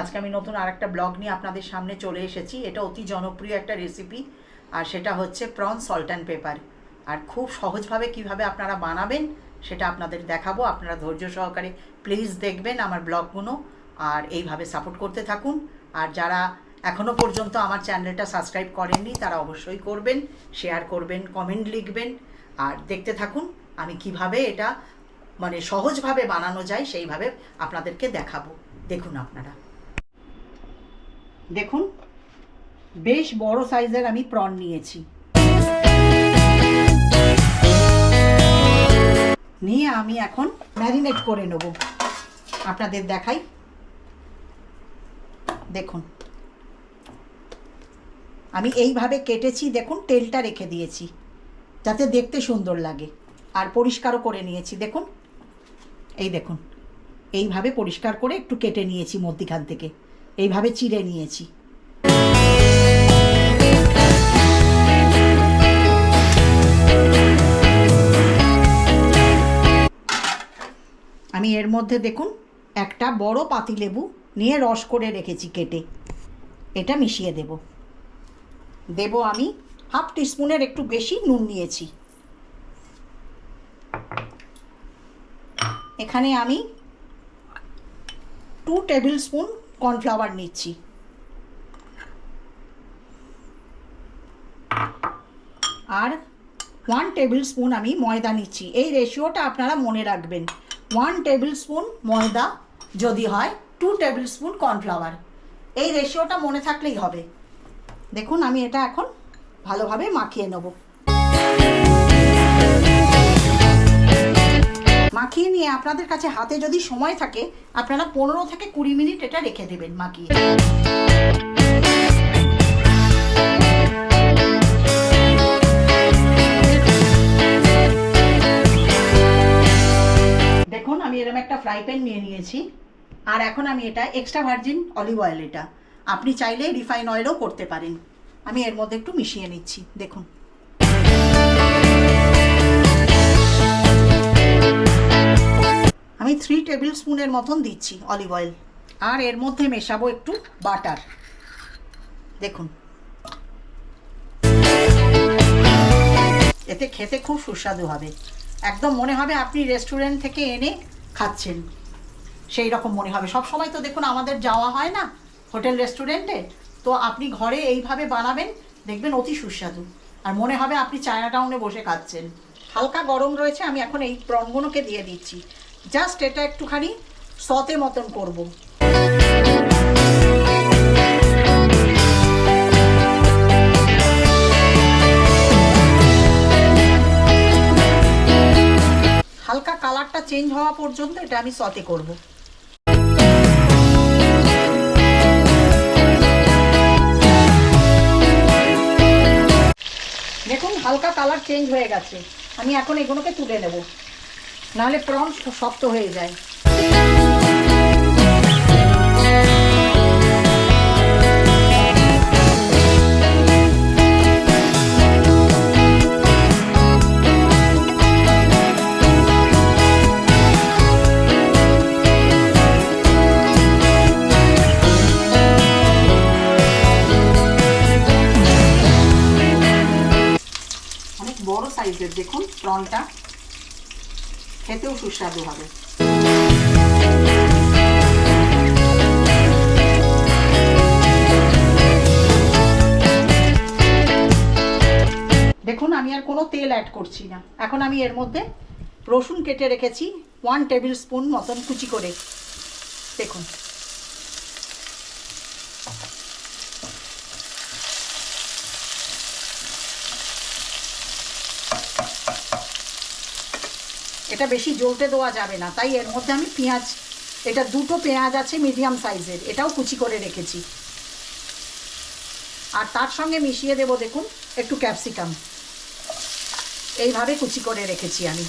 আজকে আমি নতুন আর একটা ব্লগ নিয়ে আপনাদের সামনে চলে এসেছি। এটা অতি জনপ্রিয় একটা রেসিপি আর সেটা হচ্ছে প্রন সল্ট অ্যান্ড পেপার আর খুব সহজভাবে কীভাবে আপনারা বানাবেন সেটা আপনাদের দেখাবো। আপনারা ধৈর্য সহকারে প্লিজ দেখবেন আমার ব্লগগুলো, আর এইভাবে সাপোর্ট করতে থাকুন। আর যারা এখনও পর্যন্ত আমার চ্যানেলটা সাবস্ক্রাইব করেননি, তারা অবশ্যই করবেন শেয়ার করবেন কমেন্ট লিখবেন। আর দেখতে থাকুন আমি কীভাবে এটা মানে সহজভাবে বানানো যায়, সেইভাবে আপনাদেরকে দেখাবো। দেখুন আপনারা। দেখুন, বেশ বড় সাইজের আমি প্রন নিয়েছি। নিয়ে আমি এখন ম্যারিনেট করে নেব। আপনাদের দেখাই। দেখুন। আমি এইভাবে কেটেছি, দেখুন, তেলটা রেখে দিয়েছি, যাতে দেখতে সুন্দর লাগে। আর পরিষ্কারও করে নিয়েছি, দেখুন। এই দেখুন, এইভাবে পরিষ্কার করে একটু কেটে নিয়েছি মধ্যিখান থেকে। এইভাবে চিড়ে নিয়েছি। আমি এর মধ্যে দেখুন, একটা বড় পাতিলেবু নিয়ে রস করে রেখেছি কেটে। এটা মিশিয়ে দেব। দেব আমি হাফ টিস্পুনের একটু বেশি নুন নিয়েছি। এখানে আমি টু টেবিল স্পুন কর্নফ্লাওয়ার নিচ্ছি। আর ওয়ান টেবিল স্পুন আমি ময়দা নিচ্ছি। এই রেশিওটা আপনারা মনে রাখবেন। ওয়ান টেবিল স্পুন ময়দা যদি হয় টু টেবিল স্পুন কর্নফ্লাওয়ার। এই রেশিওটা মনে থাকলেই হবে। দেখুন, আমি এটা এখন ভালোভাবে মাখিয়ে নেব। মাখিয়ে নিয়ে আপনাদের কাছে হাতে যদি সময় থাকে, আপনারা পনেরো থেকে কুড়ি মিনিট এটা রেখে দেবেন মাখিয়ে। দেখুন, আমি এরকম একটা ফ্রাই প্যান নিয়ে নিয়েছি, আর এখন আমি এটা এক্সট্রা ভার্জিন অলিভ অয়েল এটা। আপনি চাইলে রিফাইন অয়েলও করতে পারেন। আমি এর মধ্যে একটু মিশিয়ে নিচ্ছি, দেখুন। আমি থ্রি টেবিল স্পুনের মতন দিচ্ছি অলিভ অয়েল আর এর মধ্যে মেশাবো একটু বাটার দেখুন। এতে খেতে খুব সুস্বাদু হবে। একদম মনে হবে আপনি রেস্টুরেন্ট থেকে এনে খাচ্ছেন। সেই রকম মনে হবে। সব সময় তো দেখুন আমাদের যাওয়া হয় না হোটেল রেস্টুরেন্টে তো আপনি ঘরে এইভাবে বানাবেন, দেখবেন অতি সুস্বাদু। আর মনে হবে আপনি চায়না টাউনে বসে খাচ্ছেন। হালকা গরম রয়েছে, আমি এখন এই প্রনগুলোকে দিয়ে দিচ্ছি। জাস্ট এটা একটুখানি সতে মতন করব। হালকা কালারটা চেঞ্জ হওয়া পর্যন্ত এটা আমি সতে করব। দেখুন, হালকা কালার চেঞ্জ হয়ে গেছে। আমি এখন এগুলোকে তুলে নেব। নাহলে প্রন শক্ত হয়ে যায়। সাইজের দেখুন প্রনটা খেতেও সুস্বাদু হবে। দেখুন, আমি আর কোনো তেল অ্যাড করছি না। এখন আমি এর মধ্যে রসুন কেটে রেখেছি ওয়ান টেবিল স্পুন মতন কুচি করে। দেখুন। এটা বেশি জ্বলতে দেওয়া যাবে না। তাই এর মধ্যে আমি পেঁয়াজ, এটা দুটো পেঁয়াজ আছে মিডিয়াম সাইজের, এটাও কুচি করে রেখেছি। আর তার সঙ্গে মিশিয়ে দেব দেখুন, একটু ক্যাপসিকাম। এইভাবে কুচি করে রেখেছি আমি।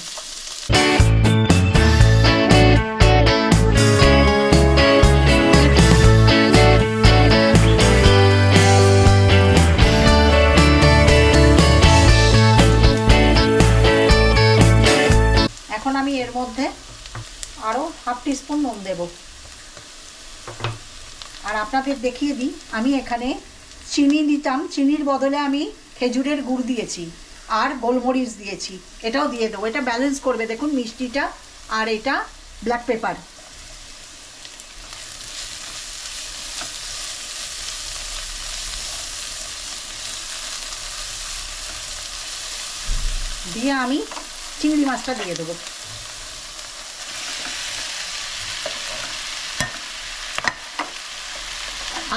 টিস্পুন নুন দেব। আর আপনাদের দেখিয়ে দিই, আমি এখানে চিনি দিতাম, চিনির বদলে আমি খেজুরের গুড় দিয়েছি আর গোলমরিচ দিয়েছি, এটাও দিয়ে দেবো। এটা ব্যালেন্স করবে, দেখুন মিষ্টিটা আর এটা ব্ল্যাক পেপার দিয়ে আমি চিংড়ি মাছটা দিয়ে দেবো।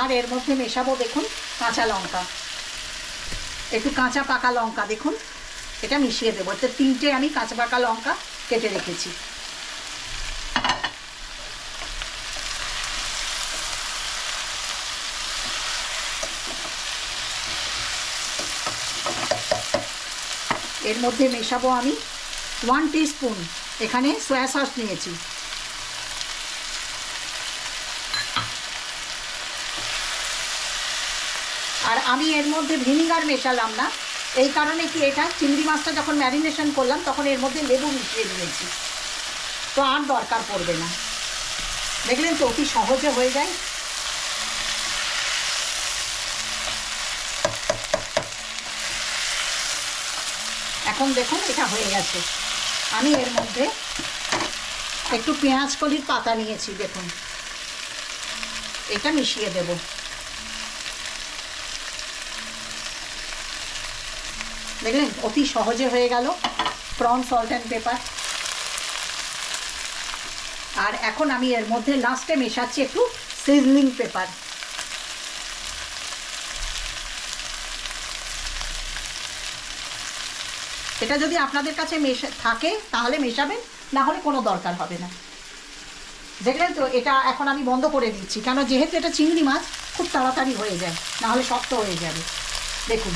আর এর মধ্যে মেশাবো দেখুন কাঁচা লঙ্কা। একটু কাঁচা পাকা লঙ্কা দেখুন। এটা মিশিয়ে দেবো। এতে তিনটে আমি কাঁচা পাকা লঙ্কা কেটে রেখেছি। এর মধ্যে মেশাবো আমি ওয়ান স্পুন এখানে সয়া সস নিয়েছি। আমি এর মধ্যে ভিনিগার মেশালাম না। এই কারণে কি এটা? চিংড়ি মাছটা যখন ম্যারিনেশন করলাম, তখন এর মধ্যে লেবু মিশিয়ে দিয়েছি। তো আর দরকার পড়বে না। দেখলেন তো, অতি সহজে হয়ে যায়। এখন দেখুন, এটা হয়ে গেছে। আমি এর মধ্যে একটু পেঁয়াজ কলির পাতা নিয়েছি, দেখুন। এটা মিশিয়ে দেবো। দেখলেন? অতি সহজে হয়ে গেল। প্রন সল্ট অ্যান্ড পেপার আর এখন আমি এর মধ্যে লাস্টে মেশাচ্ছি একটু সিজলিং পেপার এটা যদি আপনাদের কাছে মেশা, থাকে, তাহলে মেশাবেন, না হলে কোনো দরকার হবে না। দেখলেন তো, এটা এখন আমি বন্ধ করে দিচ্ছি। কেন? যেহেতু এটা চিংড়ি মাছ, খুব তাড়াতাড়ি হয়ে যায়, না হলে শক্ত হয়ে যাবে। দেখুন।